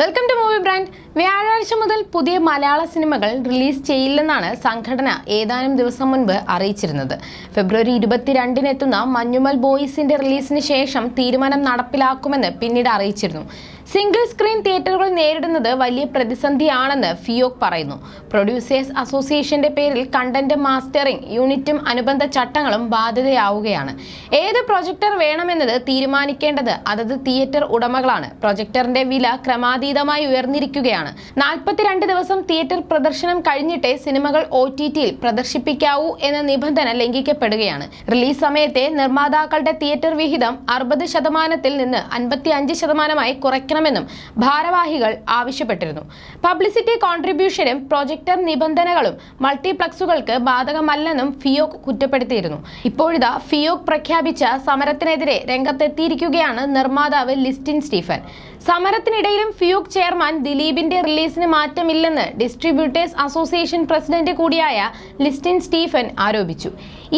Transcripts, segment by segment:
Welcome to movie brand വ്യാഴാഴ്ച മുതൽ പുതിയ മലയാള സിനിമകൾ റിലീസ് ചെയ്യില്ലെന്നാണ് സംഘടന ഏതാനും ദിവസം മുൻപ് അറിയിച്ചിരുന്നത്. ഫെബ്രുവരി ഇരുപത്തിരണ്ടിനെത്തുന്ന മഞ്ഞുമൽ ബോയ്സിന്റെ റിലീസിന് ശേഷം തീരുമാനം നടപ്പിലാക്കുമെന്ന് പിന്നീട് അറിയിച്ചിരുന്നു. സിംഗിൾ സ്ക്രീൻ തിയേറ്ററുകൾ നേരിടുന്നത് വലിയ പ്രതിസന്ധിയാണെന്ന് ഫിയോക് പറയുന്നു. പ്രൊഡ്യൂസേഴ്സ് അസോസിയേഷന്റെ പേരിൽ കണ്ടന്റ് മാസ്റ്ററിംഗ് യൂണിറ്റും അനുബന്ധ ചട്ടങ്ങളും ബാധ്യതയാവുകയാണ്. ഏത് പ്രൊജക്ടർ വേണമെന്നത് തീരുമാനിക്കേണ്ടത് അതത് തിയേറ്റർ ഉടമകളാണ്. പ്രൊജക്ടറിന്റെ വില ക്രമാതീതമായി ഉയർന്നിരിക്കുകയാണ്. നാൽപ്പത്തിരണ്ട് ദിവസം തിയേറ്റർ പ്രദർശനം കഴിഞ്ഞിട്ടേ സിനിമകൾ ഒ ടി ടിയിൽ പ്രദർശിപ്പിക്കാവൂ എന്ന നിബന്ധന ലംഘിക്കപ്പെടുകയാണ്. റിലീസ് സമയത്തെ നിർമ്മാതാക്കളുടെ തിയേറ്റർ വിഹിതം അറുപത് ശതമാനത്തിൽ നിന്ന് അൻപത്തി അഞ്ച് ശതമാനമായി കുറയ്ക്കണമെന്നും ഭാരവാഹികൾ ആവശ്യപ്പെട്ടിരുന്നു. പബ്ലിസിറ്റി കോൺട്രിബ്യൂഷനും പ്രൊജക്ടർ നിബന്ധനകളും മൾട്ടിപ്ലക്സുകൾക്ക് ബാധകമല്ലെന്നും ഫിയോക് കുറ്റപ്പെടുത്തിയിരുന്നു. ഇപ്പോഴിതാ ഫിയോക് പ്രഖ്യാപിച്ച സമരത്തിനെതിരെ രംഗത്തെത്തിയിരിക്കുകയാണ് നിർമ്മാതാവ് ലിസ്റ്റിൻ സ്റ്റീഫൻ സമരത്തിനിടയിലും ഫിയോക് ചെയർമാൻ ദിലീപിന്റെ റിലീസിന് മാറ്റമില്ലെന്ന് ഡിസ്ട്രിബ്യൂട്ടേഴ്സ് അസോസിയേഷൻ പ്രസിഡന്റ് കൂടിയായ ലിസ്റ്റിൻ സ്റ്റീഫൻ ആരോപിച്ചു.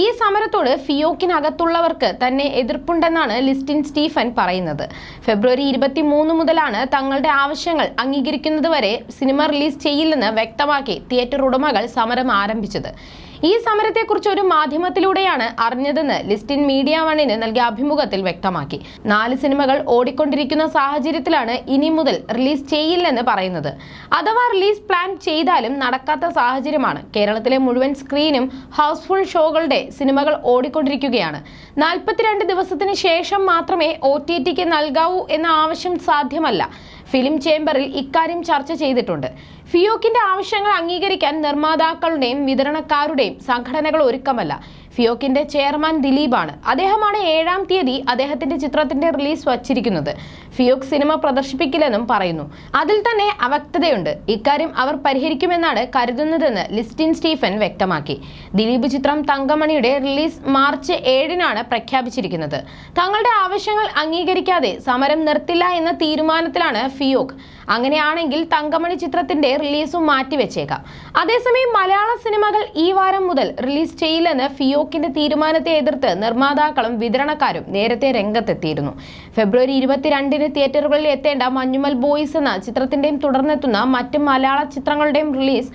ഈ സമരത്തോട് ഫിയോക്കിനകത്തുള്ളവർക്ക് തന്നെ എതിർപ്പുണ്ടെന്നാണ് ലിസ്റ്റിൻ സ്റ്റീഫൻ പറയുന്നത്. ഫെബ്രുവരി ഇരുപത്തി മൂന്ന് മുതലാണ് തങ്ങളുടെ ആവശ്യങ്ങൾ അംഗീകരിക്കുന്നതുവരെ സിനിമ റിലീസ് ചെയ്യില്ലെന്ന് വ്യക്തമാക്കി തിയേറ്റർ ഉടമകൾ സമരം ആരംഭിച്ചത്. ഈ സമരത്തെക്കുറിച്ച് ഒരു മാധ്യമത്തിലൂടെയാണ് അറിഞ്ഞതെന്ന് ലിസ്റ്റിൻ മീഡിയ വണ്ണിന് നൽകിയ അഭിമുഖത്തിൽ വ്യക്തമാക്കി. നാല് സിനിമകൾ ഓടിക്കൊണ്ടിരിക്കുന്ന സാഹചര്യത്തിലാണ് ഇനി മുതൽ റിലീസ് ചെയ്യില്ലെന്ന് പറയുന്നത്. അഥവാ റിലീസ് പ്ലാൻ ചെയ്താലും നടക്കാത്ത സാഹചര്യമാണ്. കേരളത്തിലെ മുഴുവൻ സ്ക്രീനും ഹൗസ്ഫുൾ ഷോകളുടെ സിനിമകൾ ഓടിക്കൊണ്ടിരിക്കുകയാണ്. നാൽപ്പത്തിരണ്ട് ദിവസത്തിന് ശേഷം മാത്രമേ ഒ ടി ടിക്ക് നൽകാവൂ എന്ന ആവശ്യം സാധ്യമല്ല. ഫിലിം ചേംബറിൽ ഇക്കാര്യം ചർച്ച ചെയ്തിട്ടുണ്ട്. ഫിയോക്കിന്റെ ആവശ്യങ്ങൾ അംഗീകരിക്കാൻ നിർമ്മാതാക്കളുടെയും വിതരണക്കാരുടെയും സംഘടനകൾ ഒരുക്കമല്ല. ഫിയോക്കിന്റെ ചെയർമാൻ ദിലീപാണ്. അദ്ദേഹമാണ് ഏഴാം തീയതി അദ്ദേഹത്തിന്റെ ചിത്രത്തിന്റെ റിലീസ് വച്ചിരിക്കുന്നത്. ഫിയോക് സിനിമ പ്രദർശിപ്പിക്കില്ലെന്നും പറയുന്നു. അതിൽ തന്നെ അവ്യക്തതയുണ്ട്. ഇക്കാര്യം അവർ പരിഹരിക്കുമെന്നാണ് കരുതുന്നതെന്ന് ലിസ്റ്റിൻ സ്റ്റീഫൻ വ്യക്തമാക്കി. ദിലീപ് ചിത്രം തങ്കമണിയുടെ റിലീസ് മാർച്ച് ഏഴിനാണ് പ്രഖ്യാപിച്ചിരിക്കുന്നത്. തങ്ങളുടെ ആവശ്യങ്ങൾ അംഗീകരിക്കാതെ സമരം നിർത്തില്ല എന്ന തീരുമാനത്തിലാണ് ഫിയോക്. അങ്ങനെയാണെങ്കിൽ തങ്കമണി ചിത്രത്തിന്റെ റിലീസും മാറ്റിവെച്ചേക്കാം. അതേസമയം മലയാള സിനിമകൾ ഈ വാരം മുതൽ റിലീസ് ചെയ്യില്ലെന്ന് ഫിയോക്കിന്റെ തീരുമാനത്തെ എതിർത്ത് നിർമ്മാതാക്കളും വിതരണക്കാരും നേരത്തെ രംഗത്തെത്തിയിരുന്നു. ഫെബ്രുവരി ഇരുപത്തിരണ്ടിന് തിയേറ്ററുകളിൽ എത്തേണ്ട മഞ്ഞുമൽ ബോയ്സ് എന്ന ചിത്രത്തിന്റെയും തുടർന്നെത്തുന്ന മറ്റ് മലയാള ചിത്രങ്ങളുടെയും റിലീസ്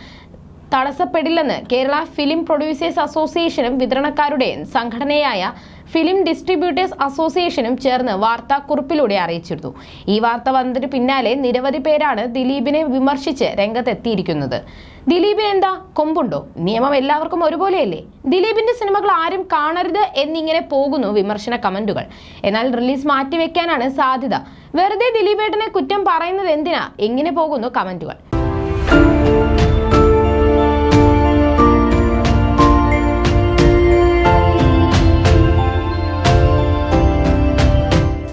തടസ്സപ്പെടില്ലെന്ന് കേരള ഫിലിം പ്രൊഡ്യൂസേഴ്സ് അസോസിയേഷനും വിതരണക്കാരുടെ സംഘടനയായ ഫിലിം ഡിസ്ട്രിബ്യൂട്ടേഴ്സ് അസോസിയേഷനും ചേർന്ന് വാർത്താക്കുറിപ്പിലൂടെ അറിയിച്ചിരുന്നു. ഈ വാർത്ത വന്നതിന് പിന്നാലെ നിരവധി പേരാണ് ദിലീപിനെ വിമർശിച്ച് രംഗത്തെത്തിയിരിക്കുന്നത്. ദിലീപിന് എന്താ? കൊമ്പുണ്ടോ? നിയമം എല്ലാവർക്കും ഒരുപോലെയല്ലേ? ദിലീപിന്റെ സിനിമകൾ ആരും കാണരുത് എന്നിങ്ങനെ പോകുന്നു വിമർശന കമന്റുകൾ. എന്നാൽ റിലീസ് മാറ്റിവെക്കാനാണ് സാധ്യത. വെറുതെ ദിലീപേട്ടനെ കുറ്റം പറയുന്നത് എന്തിനാ? എങ്ങനെ പോകുന്നു കമന്റുകൾ?